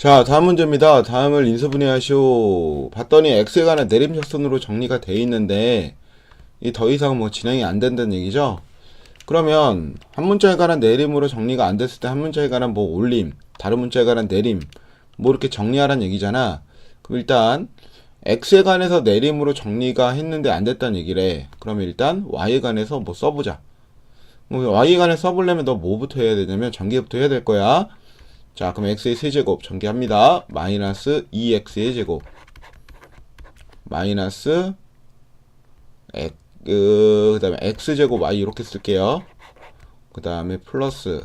자, 다음 문제입니다. 다음을 인수분해하시오. 봤더니 x에 관한 내림차순으로 정리가 돼 있는데 이 더 이상 뭐 진행이 안 된다는 얘기죠. 그러면 한 문자에 관한 내림으로 정리가 안 됐을 때 한 문자에 관한 뭐 올림, 다른 문자에 관한 내림 뭐 이렇게 정리하라는 얘기잖아. 그럼 일단 x에 관해서 내림으로 정리가 했는데 안 됐다는 얘기래. 그러면 일단 y에 관해서 뭐 써보자. 뭐 y에 관해 써보려면 너 뭐부터 해야 되냐면 전개부터 해야 될 거야. 자, 그럼 x의 세제곱 전개합니다. 마이너스 2x의 제곱 마이너스 x 그 다음에 x제곱 y 이렇게 쓸게요. 그 다음에 플러스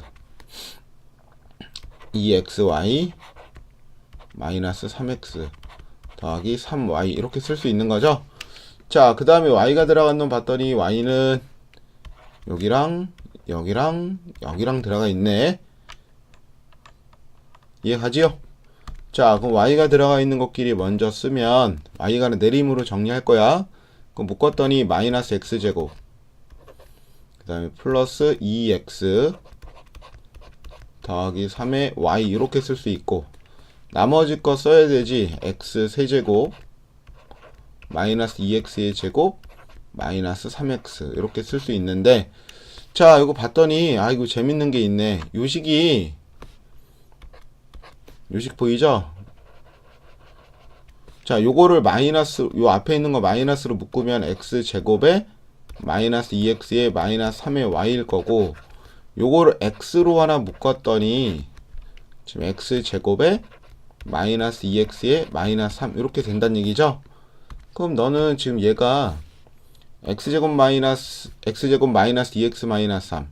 2xy 마이너스 3x 더하기 3y 이렇게 쓸 수 있는 거죠. 자, 그 다음에 y가 들어간 놈 봤더니 y는 여기랑 여기랑 여기랑 들어가 있네. 이해가지요? 자, 그럼 y가 들어가 있는 것끼리 먼저 쓰면 y가는 내림으로 정리할 거야. 그럼 묶었더니 마이너스 x제곱 그 다음에 플러스 2x 더하기 3의 y 이렇게 쓸 수 있고 나머지 거 써야 되지 x 세제곱 마이너스 2x의 제곱 마이너스 3x 이렇게 쓸 수 있는데 자 이거 봤더니 아 이거 재밌는 게 있네 요식이 요식 보이죠? 자, 요거를 마이너스, 요 앞에 있는 거 마이너스로 묶으면 x 제곱에 마이너스 2x에 마이너스 3의 y일 거고, 요거를 x로 하나 묶었더니, 지금 x 제곱에 마이너스 2x에 마이너스 3, 이렇게 된다는 얘기죠? 그럼 너는 지금 얘가 x제곱 마이너스, x제곱 마이너스 2x 마이너스 3,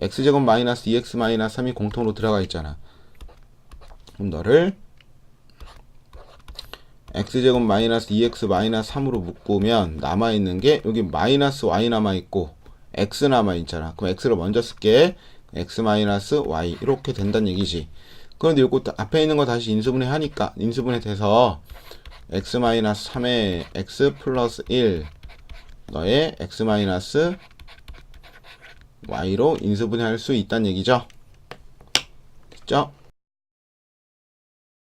x제곱 마이너스 2x 마이너스 3이 공통으로 들어가 있잖아. 그럼 너를 x제곱 마이너스 2x 마이너스 3으로 묶으면 남아있는 게 여기 마이너스 y 남아있고 x 남아있잖아. 그럼 x를 먼저 쓸게. x 마이너스 y 이렇게 된다는 얘기지. 그런데 요거 앞에 있는 거 다시 인수분해 하니까 인수분해 돼서 x 마이너스 3의 x 플러스 1 너의 x 마이너스 y로 인수분해 할 수 있다는 얘기죠? 됐죠?